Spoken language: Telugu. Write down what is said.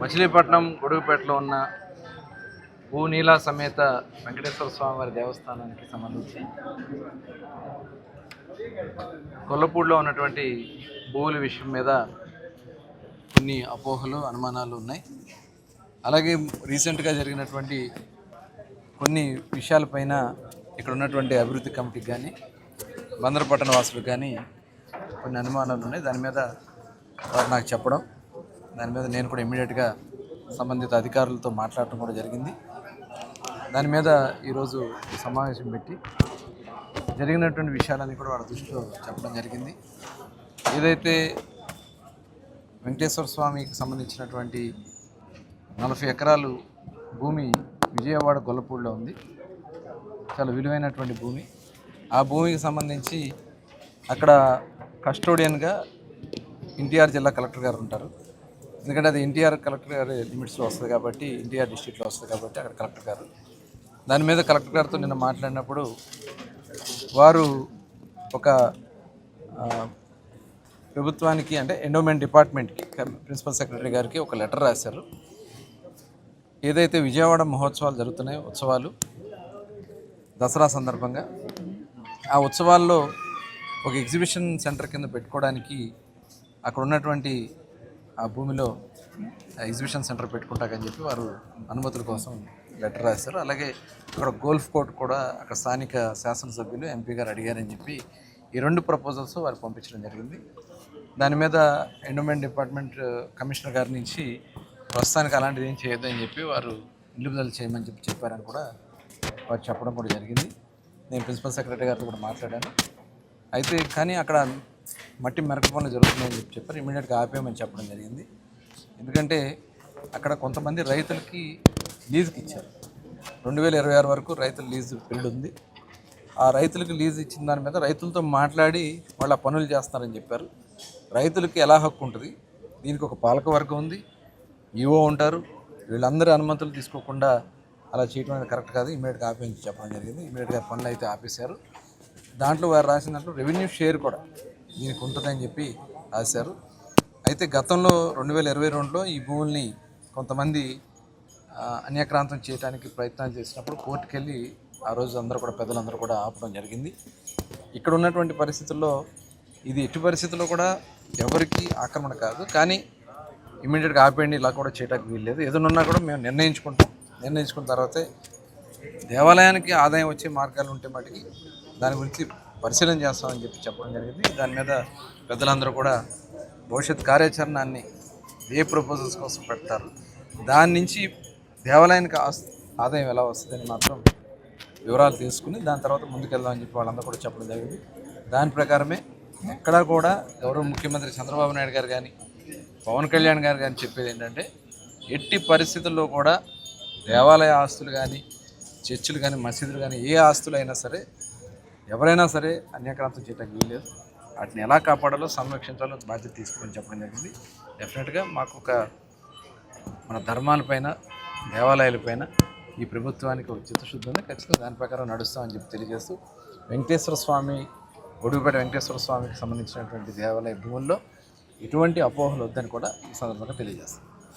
మచిలీపట్నం గొడుగుపేటలో ఉన్న భూనీల సమేత వెంకటేశ్వర స్వామి వారి దేవస్థానానికి సంబంధించి కొల్లపూడిలో ఉన్నటువంటి భూముల విషయం మీద కొన్ని అపోహలు అనుమానాలు ఉన్నాయి. అలాగే రీసెంట్గా జరిగినటువంటి కొన్ని విషయాలపైన ఇక్కడ ఉన్నటువంటి అభివృద్ధి కమిటీకి కానీ బందరపట్టణ వాసులకు కానీ కొన్ని అనుమానాలు ఉన్నాయి. దాని మీద వారు నాకు చెప్పడం దాని మీద నేను కూడా ఇమీడియట్గా సంబంధిత అధికారులతో మాట్లాడటం కూడా జరిగింది. దాని మీద ఈరోజు సమావేశం పెట్టి జరిగినటువంటి విషయాలన్నీ కూడా వాళ్ళ దృష్టిలో చెప్పడం జరిగింది. ఏదైతే వెంకటేశ్వర స్వామికి సంబంధించినటువంటి నలభై ఎకరాలు భూమి విజయవాడ గొల్లపూడిలో ఉంది. చాలా విలువైనటువంటి భూమి. ఆ భూమికి సంబంధించి అక్కడ కస్టోడియన్గా ఎన్టీఆర్ జిల్లా కలెక్టర్ గారు ఉంటారు. ఎందుకంటే అది ఎన్టీఆర్ కలెక్టర్ గారి లిమిట్స్లో వస్తుంది కాబట్టి ఎన్టీఆర్ డిస్ట్రిక్ట్లో వస్తుంది కాబట్టి అక్కడ కలెక్టర్ గారు. దాని మీద కలెక్టర్ గారితో నిన్న మాట్లాడినప్పుడు వారు ఒక ప్రభుత్వానికి అంటే ఎండోమెంట్ డిపార్ట్మెంట్కి ప్రిన్సిపల్ సెక్రటరీ గారికి ఒక లెటర్ రాశారు. ఏదైతే విజయవాడ మహోత్సవాలు జరుగుతున్నాయో ఉత్సవాలు దసరా సందర్భంగా ఆ ఉత్సవాల్లో ఒక ఎగ్జిబిషన్ సెంటర్ కింద పెట్టుకోవడానికి అక్కడ ఉన్నటువంటి ఆ భూమిలో ఎగ్జిబిషన్ సెంటర్ పెట్టుకుంటాకని చెప్పి వారు అనుమతుల కోసం లెటర్ రాశారు. అలాగే అక్కడ గోల్ఫ్ కోర్ట్ కూడా అక్కడ స్థానిక శాసనసభ్యులు ఎంపీ గారు అడిగారని చెప్పి ఈ రెండు ప్రపోజల్స్ వారు పంపించడం జరిగింది. దాని మీద ఎండోమెంట్ డిపార్ట్మెంట్ కమిషనర్ గారి నుంచి ప్రస్తుతానికి అలాంటిది ఏం చేయొద్దని చెప్పి వారు నిలుపుదల చేయమని చెప్పి చెప్పారని కూడా వారు చెప్పడం కూడా జరిగింది. నేను ప్రిన్సిపల్ సెక్రటరీ గారితో కూడా మాట్లాడాను. అయితే కానీ అక్కడ మట్టి మెరక పనులు జరుగుతున్నాయని చెప్పి చెప్పారు. ఇమీడియట్గా ఆపేయమని చెప్పడం జరిగింది. ఎందుకంటే అక్కడ కొంతమంది రైతులకి లీజుకి ఇచ్చారు. రెండు వేల ఇరవై ఆరు వరకు రైతుల లీజు పీరియడ్ ఉంది. ఆ రైతులకు లీజు ఇచ్చిన దాని మీద రైతులతో మాట్లాడి వాళ్ళు ఆ పనులు చేస్తారని చెప్పారు. రైతులకి ఎలా హక్కు ఉంటుంది? దీనికి ఒక పాలక వర్గం ఉంది. ఈవో ఉంటారు. వీళ్ళందరి అనుమతులు తీసుకోకుండా అలా చేయడం అనేది కరెక్ట్ కాదు. ఇమీడియట్గా ఆపేసి చెప్పడం జరిగింది. ఇమీడియట్గా పనులు అయితే ఆపేశారు. దాంట్లో వారు రాసిన దాంట్లో రెవెన్యూ షేర్ కూడా దీనికి ఉంటుందని చెప్పి రాశారు. అయితే గతంలో రెండు వేల ఇరవై రెండులో ఈ భూముల్ని కొంతమంది అన్యాక్రాంతం చేయడానికి ప్రయత్నాలు చేసినప్పుడు కోర్టుకు వెళ్ళి ఆ రోజు అందరూ కూడా పెద్దలందరూ కూడా ఆపడం జరిగింది. ఇక్కడ ఉన్నటువంటి పరిస్థితుల్లో ఇది ఎట్టి పరిస్థితుల్లో కూడా ఎవరికి ఆక్రమణ కాదు. కానీ ఇమీడియట్గా ఆపేయండి ఇలా కూడా చేయడానికి వీల్లేదు. ఏదైనా కూడా మేము నిర్ణయించుకుంటాం. నిర్ణయించుకున్న తర్వాతే దేవాలయానికి ఆదాయం వచ్చే మార్గాలు ఉంటే మటుకి దాని గురించి పరిశీలన చేస్తామని చెప్పి చెప్పడం జరిగింది. దాని మీద పెద్దలందరూ కూడా భవిష్యత్ కార్యాచరణాన్ని ఏ ప్రపోజల్స్ కోసం పెడతారు దాని నుంచి దేవాలయానికి ఆదాయం ఎలా వస్తుందని మాత్రం వివరాలు తీసుకుని దాని తర్వాత ముందుకెళ్దామని చెప్పి వాళ్ళందరూ కూడా చెప్పడం జరిగింది. దాని ప్రకారమే ఎక్కడా కూడా గౌరవ ముఖ్యమంత్రి చంద్రబాబు నాయుడు గారు కానీ పవన్ కళ్యాణ్ గారు కానీ చెప్పేది ఏంటంటే ఎట్టి పరిస్థితుల్లో కూడా దేవాలయ ఆస్తులు కానీ చర్చిలు కానీ మసీదులు కానీ ఏ ఆస్తులు అయినా సరే ఎవరైనా సరే అన్యాక్రాంతం చేయడానికి వీల్లేదు వాటిని ఎలా కాపాడాలో సంరక్షించాలో బాధ్యత తీసుకోమని చెప్పడం జరిగింది. డెఫినెట్గా మాకు ఒక మన ధర్మాలపైన దేవాలయాలపైన ఈ ప్రభుత్వానికి ఒక చిత్తశుద్ధి ఉంది. ఖచ్చితంగా దాని ప్రకారం నడుస్తామని చెప్పి తెలియజేస్తూ వెంకటేశ్వర స్వామి గొడుగుపేట వెంకటేశ్వర స్వామికి సంబంధించినటువంటి దేవాలయ భూముల్లో ఎటువంటి అపోహలు వద్దని కూడా ఈ సందర్భంగా తెలియజేస్తాం.